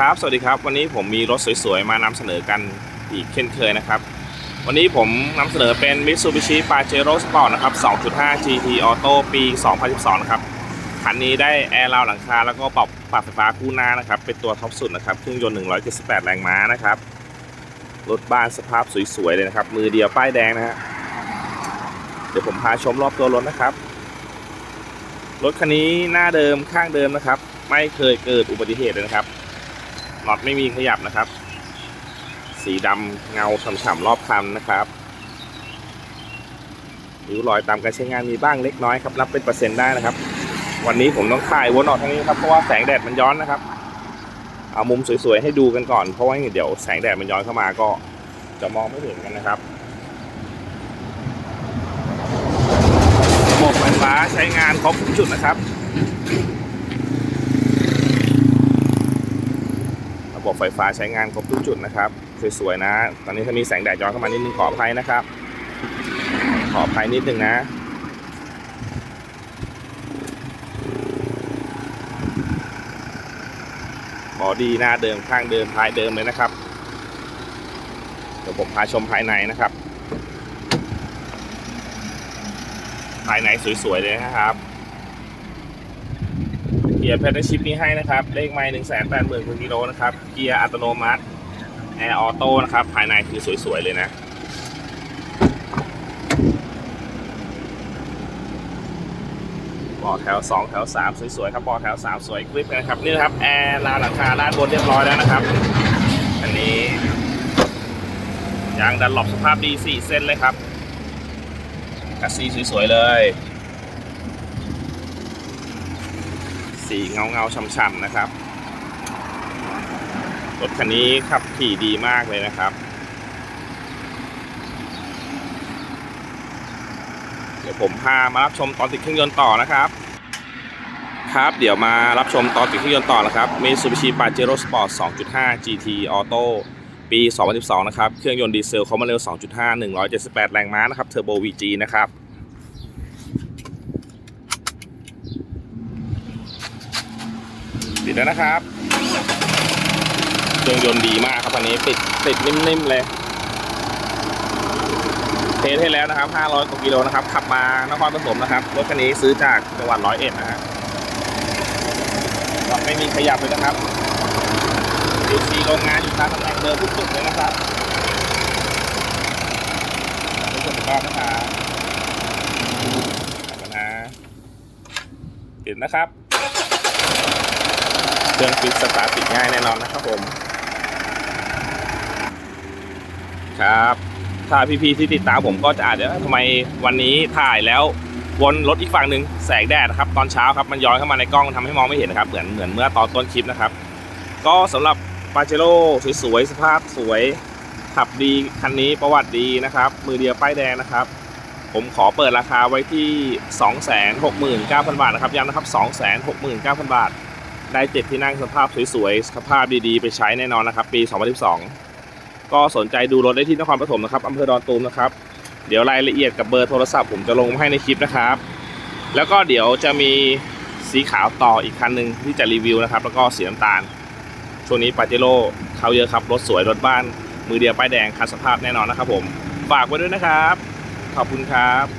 ครับ สวัสดีครับ วันนี้ผมมีรถสวยๆ มานำเสนอกันอีกเช่นเคยนะครับ วันนี้ผมนำเสนอเป็น Mitsubishi Pajero Sport นะครับ 2.5 GT Auto ปี 2012 นะครับ คันนี้ได้แอร์ราวหลังคา แล้วก็ปรับปรับไฟฟ้าคู่หน้านะครับ เป็นตัวท็อปสุดนะครับ เครื่องยนต์ 178 แรงม้านะครับ รถบ้านสภาพสวยๆ เลยนะครับ มือเดียวป้ายแดงนะฮะ เดี๋ยวผมพาชมรอบตัวรถนะครับ รถคันนี้หน้าเดิมข้างเดิมนะครับ ไม่เคยเกิดอุบัติเหตุเลยนะครับ น็อตไม่มีขยับนะครับ สีดำเงาฉ่ำๆรอบคันนะครับริ้วรอยตามการใช้งานมีบ้างเล็กน้อยครับนับเป็นเปอร์เซ็นต์ได้นะครับ วันนี้ผมต้องถ่ายวนออกทางนี้ครับเพราะว่าแสงแดดมันย้อนนะครับ เอามุมสวยๆให้ดูกันก่อนเพราะว่าเดี๋ยวแสงแดดมันย้อนเข้ามาก็จะมองไม่เห็นกันนะครับระบบไฟฟ้าใช้งานครบทุกจุดนะครับ ระบบ ไฟฟ้าใช้งานครบทุกจุดนะครับ สวยๆนะ ตอนนี้ถ้ามีแสงแดดย้อนเข้ามานิดนึงขออภัยนะครับ ขออภัยนิดนึงนะบอดีหน้าเดิมข้างเดิมท้ายเดิมเลยนะครับเดี๋ยวผมพาชมภายในนะครับ ภายในสวยๆเลยนะครับ กียร์แพนชิปนี้ให้นะครับ เลขไม้หนึ่งแสนแปดหมื่นกิโลนะครับ เกียร์อัตโนมัติแอร์ออโต้นะครับ ภายในคือสวย ๆ เลยนะ บอแถว 2 แถว 3 สวย ๆ ครับ บอแถว 3 สวยคลิปเลยนะครับ นี่นะครับ แอร์ราหลังคาด้านบนเรียบร้อยแล้วนะครับ อันนี้ยางดันหลบสภาพดี 4 เส้นเลยครับกัสซีสวย ๆ เลย สีเงาเงาๆช่ำๆนะครับ รถคันนี้ขับขี่ดีมากเลยนะครับ เดี๋ยวผมพามารับชมตอนติดเครื่องยนต์ต่อนะครับ ครับเดี๋ยวมารับชมตอนติดเครื่องยนต์ต่อนะครับ Mitsubishi Pajero Sport 2.5 GT Auto ปี 2012 นะครับ เครื่องยนต์ดีเซลคอมมเร็ว 2.5 178 แรงม้านะครับ Turbo VG นะครับ ดแล้วนะครับเครื่องยนต์ดีมากครับอันนี้ติดติดนิ่มๆเลยเทสให้แล้วนะครับ 500กว่ากิโลนะครับ ขับมานครปฐมนะครับ รถคันนี้ซื้อจากจังหวัดร้อยเอ็ดนะฮะไม่มีขยับเลยนะครับดีซีโรงงานอยู่ตามตำแหน่งเดิมทุกจุดเลยนะครับทุกคนรอบนะครับเอากันนะติดนะครับ เครื่องฟิตสตาร์ทติดง่ายแน่นอนนะครับผม ครับ ถ้าพี่ๆที่ติดตามผมก็จะอาจจะทำไมวันนี้ถ่ายแล้ววนรถอีกฝั่งหนึ่งแสงแดดครับตอนเช้าครับมันย้อนเข้ามาในกล้องทำให้มองไม่เห็นนะครับ เหมือนเหมือนเมื่อตอนต้นคลิปนะครับ ก็สำหรับปาเจโร่สวยๆสภาพสวยขับดีคันนี้ประวัติดีนะครับ มือเดียวป้ายแดงนะครับ ผมขอเปิดราคาไว้ที่ 269,000 บาทนะครับย้ำนะครับ 269,000 บาท ได้เจ็ดที่นั่งสภาพสวยๆสภาพดีๆ ไปใช้แน่นอนนะครับ ปี 2012 ก็สนใจดูรถได้ที่นครปฐมนะครับอำเภอดอนตูมนะครับ เดี๋ยวรายละเอียดกับเบอร์โทรศัพท์ผมจะลงให้ในคลิปนะครับ แล้วก็เดี๋ยวจะมีสีขาวต่ออีกคันหนึ่งที่จะรีวิวนะครับ แล้วก็สีน้ำตาล ช่วงนี้ปาเจโร่เขาเยอะครับ รถสวยรถบ้าน มือเดียวป้ายแดงคันสภาพแน่นอนนะครับผมฝากไว้ด้วยนะครับ ขอบคุณครับ